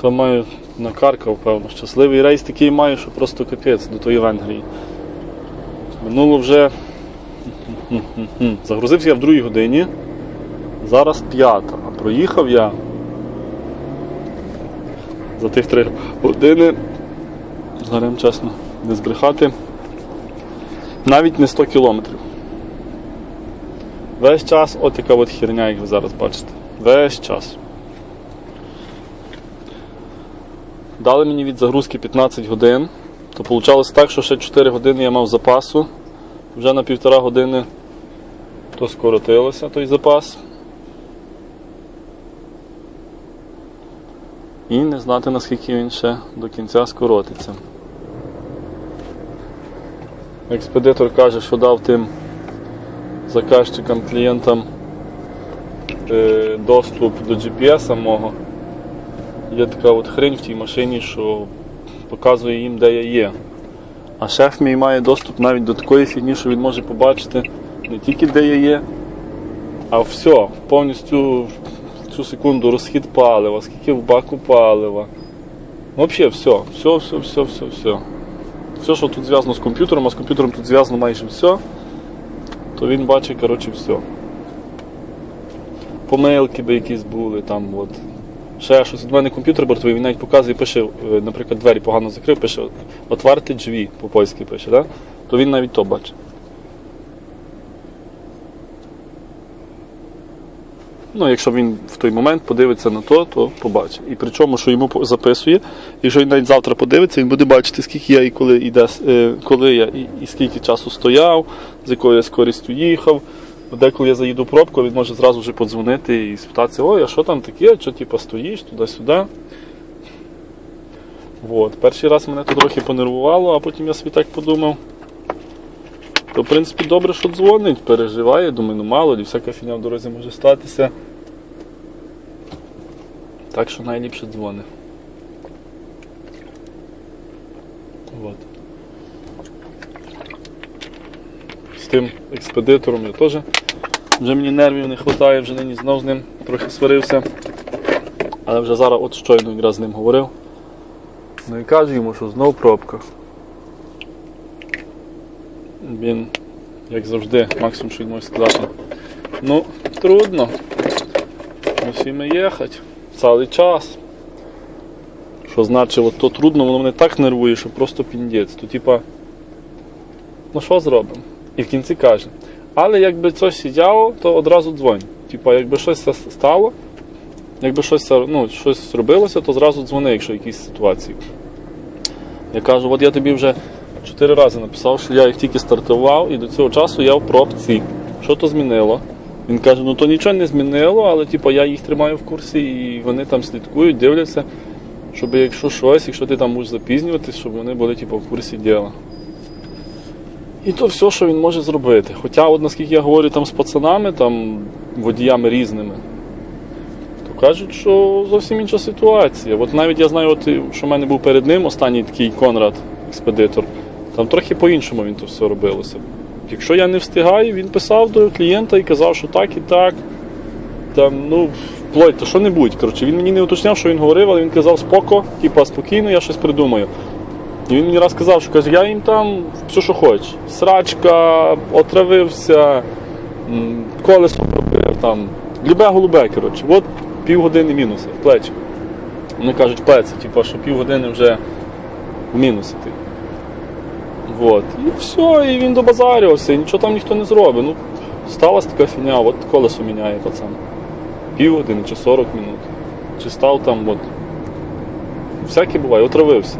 То маю на накаркав, певно. Щасливий рейс такий маю, що просто капець до тої Венгрії. Минуло вже. Загрузився я в другій годині. Зараз п'ята. А проїхав я за тих три години. Зараз чесно, не збрехати. Навіть не 100 кілометрів. Весь час от така от херня, як ви зараз бачите. Весь час. Дали мені від загрузки 15 годин. То вийшло так, що ще 4 години я мав запасу. Вже на півтора години то скоротилося той запас. І не знати наскільки він ще до кінця скоротиться. Експедитор каже, що дав тим заказчикам, клієнтам е, доступ до GPS мого. Є така от хрень в тій машині, що показує їм, де я є. А шеф мій має доступ навіть до такої фігні, що він може побачити не тільки де я є, а все, повністю в цю секунду розхід палива, скільки в баку палива. Взагалі все, все, все, все, все, все. Все, що тут зв'язано з комп'ютером, а з комп'ютером тут зв'язано майже все, то він бачить, коротше, все. Помилки би якісь були, там от. Ще щось. У мене комп'ютер бортовий, він навіть показує, пише, е, наприклад, двері погано закрив, пише отварте дзві, по-польськи пише, да? то він навіть то бачить. Ну, якщо він в той момент подивиться на то, то побачить. І причому, що йому записує, якщо він навіть завтра подивиться, він буде бачити, скільки я і коли йде, е, коли я і, і скільки часу стояв, з якою я скорістю їхав. Деколи я заїду в пробку, він може зразу вже подзвонити і спитатися, ой, а що там таке, що типу, стоїш туди-сюди. От. Перший раз мене то трохи понервувало, а потім я собі так подумав. То, в принципі, добре, що дзвонить, переживає, думаю, ну мало лі, всяка фігня в дорозі може статися. Так що найліпше дзвони. От. З тим експедитором я теж вже мені нервів не вистачає, вже нині знов з ним трохи сварився. Але вже зараз от щойно якраз з ним говорив. Ну і кажу йому, що знов пробка. Він, як завжди, максимум, що він сказати. Ну, трудно. Мусимо їхати. Цілий час. Що значить, от то трудно, воно мене так нервує, що просто піндець. То типа, ну що зробимо? І в кінці каже. Але якби щось сидяло, то одразу дзвонь. Типа, якби щось стало, якби щось, ну, щось робилося, то зразу дзвони, якщо якісь ситуації. Я кажу, от я тобі вже чотири рази написав, що я їх тільки стартував, і до цього часу я в пробці. Що то змінило? Він каже, ну то нічого не змінило, але типу, я їх тримаю в курсі і вони там слідкують, дивляться, щоб якщо щось, якщо ти там можеш запізнюватись, щоб вони були типу, в курсі діла. І то все, що він може зробити. Хоча, от наскільки я говорю там з пацанами, там водіями різними, то кажуть, що зовсім інша ситуація. От навіть я знаю, от, що в мене був перед ним останній такий Конрад, експедитор, там трохи по-іншому він то все робилося. Якщо я не встигаю, він писав до клієнта і казав, що так і так. Там, ну, вплоть, то що-небудь. Коротше, він мені не уточняв, що він говорив, але він казав споко, типа спокійно, я щось придумаю. І він мені раз сказав, що каже, я їм там все, що хочеш. Срачка, отравився, колесо пробив, там, любе голубе, коротше. От півгодини мінуси в плечі. Вони кажуть, плеці, типу, що півгодини вже в мінусі ти. Вот. І все, і він добазарювався, і нічого там ніхто не зробить. Ну, сталася така фігня, от колесо міняє пацан. Півгодини чи 40 минут. Чи став там, от. Всяке буває, отравився.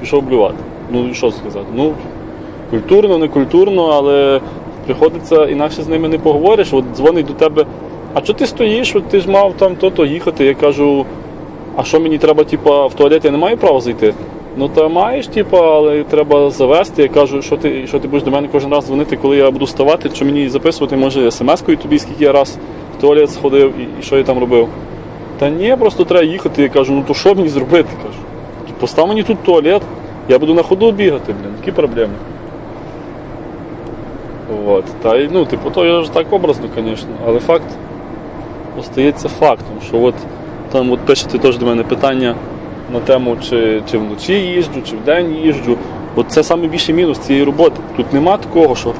Пішов блювати. Ну що сказати? Ну, культурно, не культурно, але приходиться інакше з ними не поговориш. От дзвонить до тебе, а що ти стоїш? От ти ж мав там то-то їхати. Я кажу, а що мені треба, типа, в туалет я не маю права зайти? Ну та маєш, типа, але треба завести. Я кажу, що ти, що ти будеш до мене кожен раз дзвонити, коли я буду вставати, що мені записувати, може, смс-кою тобі, скільки я раз в туалет сходив і, і що я там робив. Та ні, просто треба їхати. Я кажу, ну то що мені зробити? кажу. Постав мені тут туалет, я буду на ходу бігати, блін, які проблеми. От. Та ну, типу, то я ж так образно, звісно, але факт остається фактом, що от там от пишете теж до мене питання, на тему, чи, чи вночі їжджу, чи вдень їжджу. От це найбільший мінус цієї роботи. Тут нема такого, що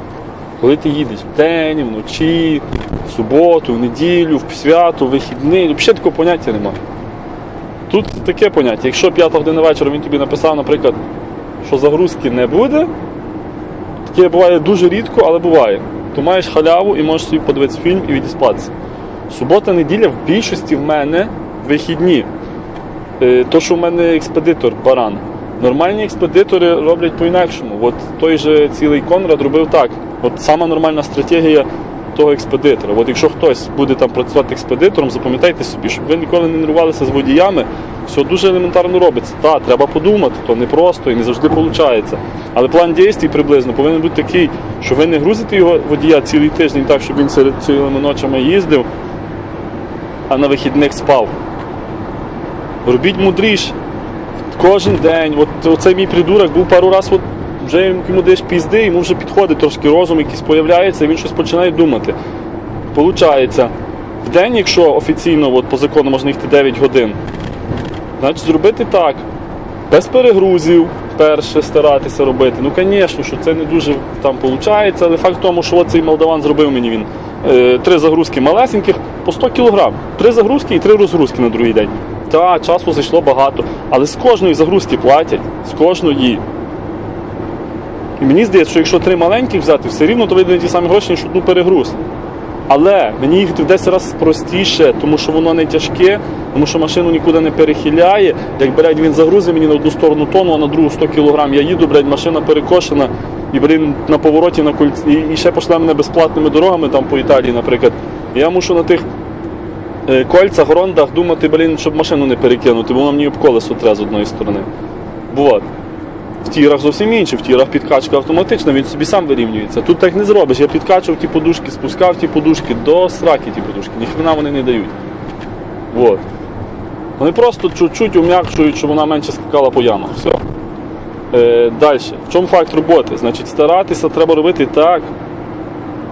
коли ти їдеш вдень, вночі, в суботу, в неділю, в свято, в вихідний, взагалі такого поняття немає. Тут таке поняття. Якщо п'ята година вечора він тобі написав, наприклад, що загрузки не буде, таке буває дуже рідко, але буває. То маєш халяву і можеш собі подивитися фільм і відіспатися. Субота, неділя в більшості в мене вихідні. Е, То, що в мене експедитор баран. Нормальні експедитори роблять по-інакшому. От той же цілий Конрад робив так. От сама нормальна стратегія того експедитора. От якщо хтось буде там працювати експедитором, запам'ятайте собі, щоб ви ніколи не нервувалися з водіями, все дуже елементарно робиться. Так, треба подумати, то не просто і не завжди виходить. Але план дій приблизно повинен бути такий, що ви не грузите його водія цілий тиждень так, щоб він цілими ночами їздив, а на вихідних спав. Робіть мудріше. Кожен день, от оцей мій придурок був пару разів, вже йому десь пізди, йому вже підходить трошки розум якийсь появляється, і він щось починає думати. Получається, в день, якщо офіційно от, по закону можна їхати 9 годин, значить зробити так. Без перегрузів, перше старатися робити. Ну, звісно, що це не дуже там виходить, але факт в тому, що цей молдаван зробив мені він. Е, три загрузки малесеньких по 100 кг. Три загрузки і три розгрузки на другий день. Та, часу зайшло багато. Але з кожної загрузки платять, з кожної. І мені здається, що якщо три маленьких взяти, все рівно то вийде ті самі гроші, ніж одну перегруз. Але мені їхати в 10 разів простіше, тому що воно не тяжке, тому що машину нікуди не перехиляє. Як блядь, він загрузить мені на одну сторону тонну, а на другу 100 кг. Я їду, блядь, машина перекошена, і блін, на повороті на кольці. І, ще пошле мене безплатними дорогами там по Італії, наприклад. Я мушу на тих е, кольцях, рондах думати, блін, щоб машину не перекинути, бо воно мені об колесо тре з одної сторони. Вот. В тірах зовсім інше, в тірах підкачка автоматична, він собі сам вирівнюється. Тут так не зробиш. Я підкачував ті подушки, спускав ті подушки до сраки ті подушки. Ніхрена вони не дають. Вот. Вони просто чуть-чуть ум'якшують, щоб вона менше скакала по ямах. Все. Е, Далі. В чому факт роботи? Значить, старатися треба робити так,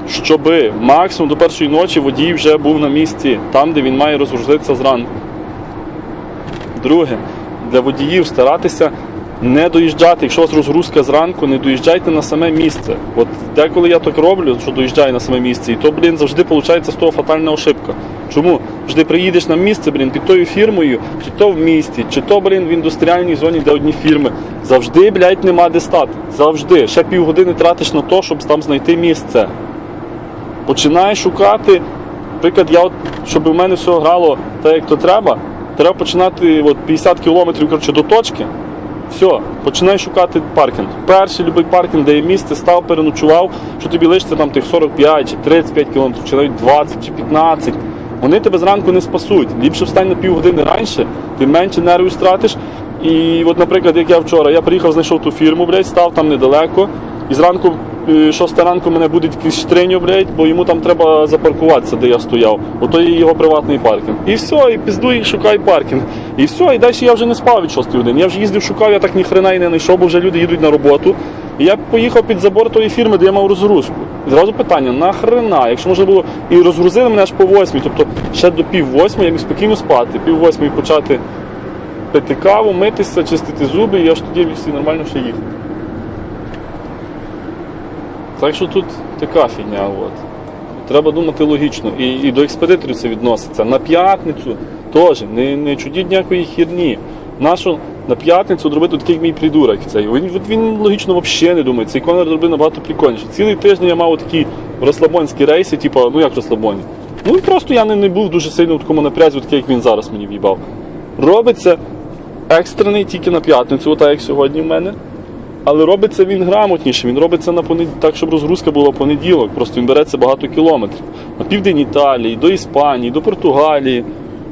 щоб максимум до першої ночі водій вже був на місці, там, де він має розгрузитися зранку. Друге, для водіїв старатися не доїжджати, якщо у вас розгрузка зранку, не доїжджайте на саме місце. От деколи я так роблю, що доїжджаю на саме місце, і то, блін, завжди виходить з того фатальна ошибка. Чому? Завжди приїдеш на місце, блін, під тою фірмою, чи то в місті, чи то, блін, в індустріальній зоні, де одні фірми. Завжди, блядь, нема де стати. Завжди. Ще півгодини тратиш на те, щоб там знайти місце. Починаєш шукати. Наприклад, я от, щоб у мене все грало так, як то треба, треба починати от 50 кілометрів до точки. Все, починай шукати паркінг. Перший любий паркінг, де є місце, став, переночував, що тобі лишиться там тих 45 чи 35 кілометрів, чи навіть 20 чи 15. Вони тебе зранку не спасуть. Ліпше встань на півгодини раніше, ти менше нервів стратиш. І от, наприклад, як я вчора, я приїхав, знайшов ту фірму, блядь, став там недалеко. І зранку, е, шоста ранку мене буде якийсь штриню, блядь, бо йому там треба запаркуватися, де я стояв. Ото є його приватний паркінг. І все, і піздуй, і шукай паркінг. І все, і далі я вже не спав від 6 години. Я вже їздив, шукав, я так ніхрена і не знайшов, бо вже люди їдуть на роботу. І я поїхав під забор тої фірми, де я мав розгрузку. І зразу питання: нахрена? Якщо можна було і розгрузили мене аж по восьмій, тобто ще до пів восьмої я міг спокійно спати, пів восьмої почати пити каву, митися, чистити зуби, і я ж тоді всі нормально ще їхати. Так що тут така фігня. От. Треба думати логічно. І, і до експедиторів це відноситься. На п'ятницю теж не, не чудіть ніякої хірні. Нащо на п'ятницю зробити такий як мій придурок цей. Він, він логічно взагалі не думає. Цей конер робив набагато прикольніше. Цілий тиждень я мав такі розслабонські рейси, типу, ну як розслабоні. Ну і просто я не, не був дуже сильно в такому напрязі, такий, як він зараз мені в'їбав. Робиться екстрений тільки на п'ятницю, отак як сьогодні в мене. Але робиться він грамотніше, він робиться на понед... так, щоб розгрузка була понеділок. Просто він береться багато кілометрів. На південь Італії, до Іспанії, до Португалії.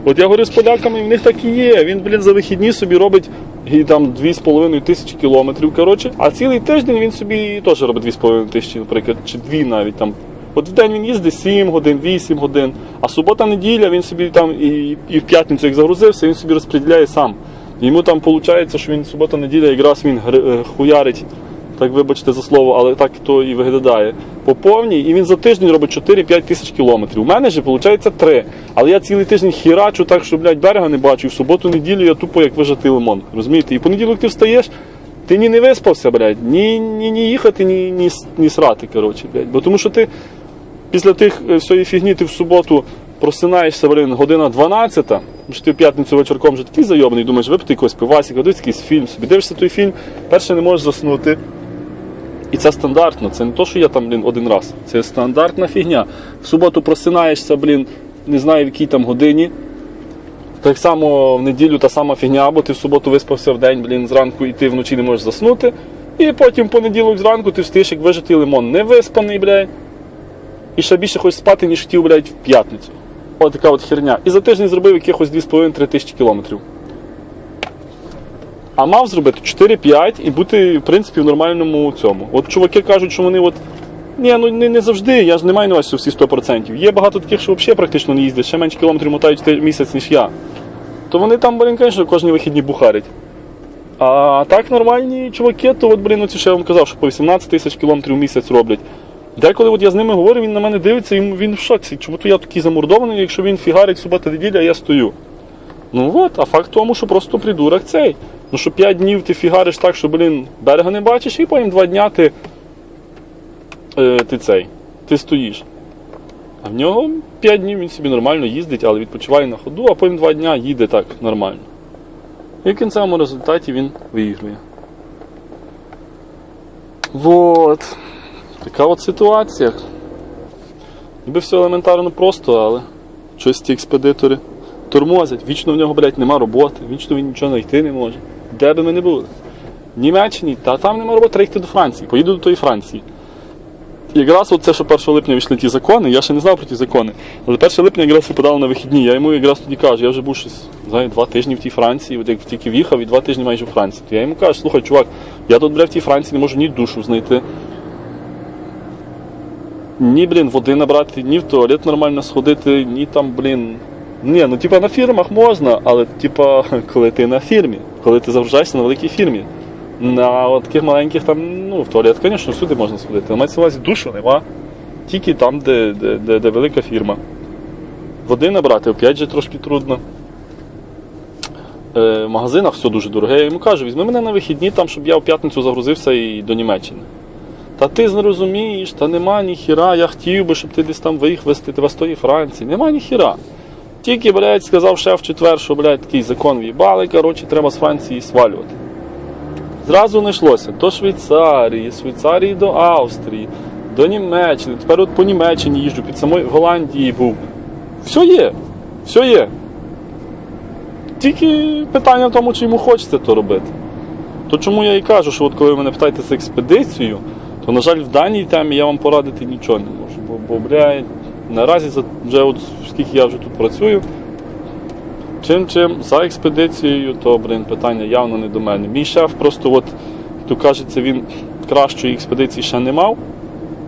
От я говорю з поляками, в них так і є. Він, блін, за вихідні собі робить і там 2,5 тисячі кілометрів. Коротше, а цілий тиждень він собі теж робить 2,5 тисячі, наприклад, чи 2 навіть там. От в день він їздить 7 годин, 8 годин, а субота-неділя він собі там і, і в п'ятницю, як загрузився, він собі розподіляє сам. Йому там виходить, що він субота-неділя якраз він е, хуярить Так вибачте за слово, але так то і виглядає. По повній, і він за тиждень робить 4-5 тисяч кілометрів. У мене ж виходить 3. Але я цілий тиждень хірачу так, що блядь, берега не бачу. І в суботу неділю я тупо як вижатий лимон. Розумієте? І понеділок ти встаєш, ти ні не виспався, блядь, ні, ні, ні їхати, ні, ні, ні срати, коротше, блядь. Бо тому що ти після тих е, всієї фігні ти в суботу просинаєшся, блин, година 12, тому що ти в п'ятницю вечірком вже такий зайобаний, думаєш, випити якогось пивасика, дивись якийсь фільм собі. Дивишся той фільм, перше не можеш заснути. І це стандартно, це не то, що я там, блін, один раз. Це стандартна фігня. В суботу просинаєшся, блін, не знаю в якій там годині. Так само в неділю та сама фігня, бо ти в суботу виспався в день, блін, зранку і ти вночі не можеш заснути. І потім в понеділок зранку ти встаєш, як вижитий лимон, не виспаний, блядь. І ще більше хочеш спати, ніж хотів, блядь, в п'ятницю. Ось така от херня. І за тиждень зробив якихось 2,5-3 тисячі кілометрів. А мав зробити 4-5 і бути, в принципі, в нормальному цьому. От чуваки кажуть, що вони от. Ні, ну не, не завжди, я ж не маю на всі 100%. Є багато таких, що взагалі практично не їздять, ще менше кілометрів мотають місяць, ніж я. То вони там, блін, звісно, кожні вихідні бухарять. А так нормальні чуваки, то от, блін, оці, що я вам казав, що по 18 тисяч кілометрів в місяць роблять. Деколи от я з ними говорю, він на мене дивиться, і він в шоці. Чому то я такий замордований, якщо він фігарить субота неділя, а я стою. Ну от, а факт тому, що просто придурок цей. Ну що 5 днів ти фігариш так, що, блін, берега не бачиш, і потім 2 дня ти, е, ти цей, ти стоїш. А в нього 5 днів він собі нормально їздить, але відпочиває на ходу, а потім 2 дня їде так нормально. І в кінцевому результаті він виігрує. Вот. Така от ситуація. Ніби все елементарно просто, але щось ті експедитори тормозять. Вічно в нього, блядь, нема роботи, вічно він нічого знайти не може. Де би ми не були? В Німеччині, та там нема роботи, треба йти до Франції. Поїду до тої Франції. Якраз от це, що 1 липня вийшли ті закони, я ще не знав про ті закони. Але 1 липня якраз і подали на вихідні. Я йому якраз тоді кажу, я вже був щось, знаю, два тижні в тій Франції, от як тільки в'їхав, і два тижні майже у Франції. То я йому кажу, слухай, чувак, я тут, бля, в тій Франції не можу ні душу знайти. Ні, блін, води набрати, ні в туалет нормально сходити, ні там, блін. Ні, ну типа на фірмах можна, але типа, коли ти на фірмі, коли ти загружаєшся на великій фірмі. На таких маленьких там, ну, в туалет, звісно, всюди можна сходити. Але мається увазі душу нема. Тільки там, де, де, де, де велика фірма. Води набрати, опять же трошки трудно. Е, в магазинах все дуже дороге. Я йому кажу, візьми мене на вихідні, там, щоб я в п'ятницю загрузився і до Німеччини. Та ти не розумієш, та нема ні хіра, я хотів би, щоб ти десь там виїхав вести тебе з тої Франції. Нема ні хіра. Тільки, блядь, сказав шеф четвер, що, блядь, такий закон в'їбали, коротше, треба з Франції свалювати. Зразу не йшлося до Швейцарії, Швейцарії до Австрії, до Німеччини. Тепер от по Німеччині їжджу, під самою Голландії був. Все є, все є. Тільки питання в тому, чи йому хочеться то робити. То чому я і кажу, що от коли ви мене питаєте за експедицію, то, на жаль, в даній темі я вам порадити нічого не можу. Бо, бо бля, наразі за- вже от скільки я вже тут працюю, чим чим за експедицією, то, блин, питання явно не до мене. Мій шеф просто, от, то кажеться, він кращої експедиції ще не мав.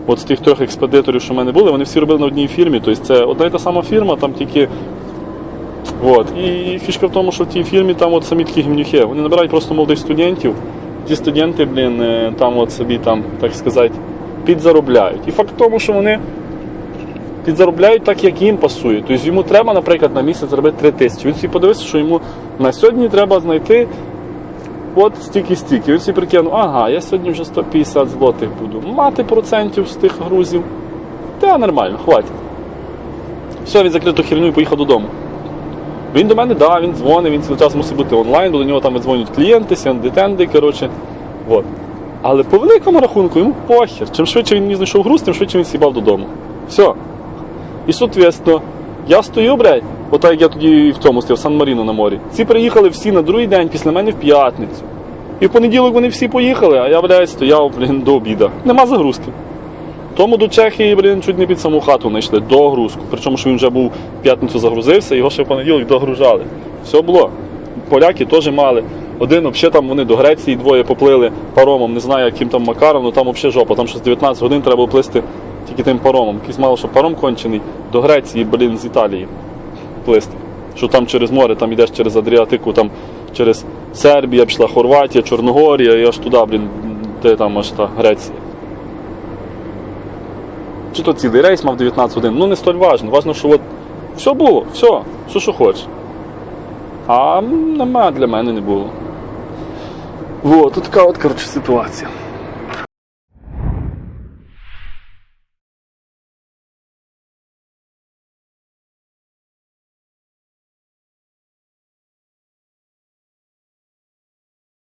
От з тих трьох експедиторів, що в мене були, вони всі робили на одній фірмі. Тобто це одна і та сама фірма, там тільки. От. І фішка в тому, що в тій фірмі там от самі такі гімнюхи. Вони набирають просто молодих студентів. Ті студенти, блін, е, там от собі там, так сказати, підзаробляють. І факт в тому, що вони підзаробляють так, як їм пасує. Тобто йому треба, наприклад, на місяць зробити 3 тисячі. Він собі подивився, що йому на сьогодні треба знайти от стільки-стільки. Він собі прикинув, ага, я сьогодні вже 150 злотих буду мати процентів з тих грузів. Та нормально, хватить. Все, він закрив ту херню і поїхав додому. Він до мене, да, він дзвонить, він цілий час мусить бути онлайн, бо до нього там дзвонять клієнти, сендитенди, коротше. Вот. Але по великому рахунку йому похер. Чим швидше він мені знайшов груз, тим швидше він сібав додому. Все. І соответственно, я стою, блядь, отак як я тоді в цьому стояв, в Сан-Маріно на морі. Ці приїхали всі на другий день після мене в п'ятницю. І в понеділок вони всі поїхали, а я, блядь, стояв, блін, до обіда. Нема загрузки. Тому до Чехії, блін, чуть не під саму хату знайшли, догрузку. Причому, що він вже був в п'ятницю загрузився, його ще в понеділок догружали. Все було. Поляки теж мали. Один, взагалі там вони до Греції двоє поплили паромом, не знаю, яким там макаром, ну там взагалі жопа. Там щось 19 годин треба було плисти тільки тим паромом. Якийсь мало, що паром кончений до Греції, блін, з Італії плисти. Що там через море, там йдеш через Адріатику, там через Сербія, пішла Хорватія, Чорногорія, і аж туди, блін, Ти там аж та Греція. Чи то цілий рейс мав 19 годин. Ну не столь важно. Важно, що от все було, все, що що хочеш. А нема для мене не було. Вот, така от коротше ситуація.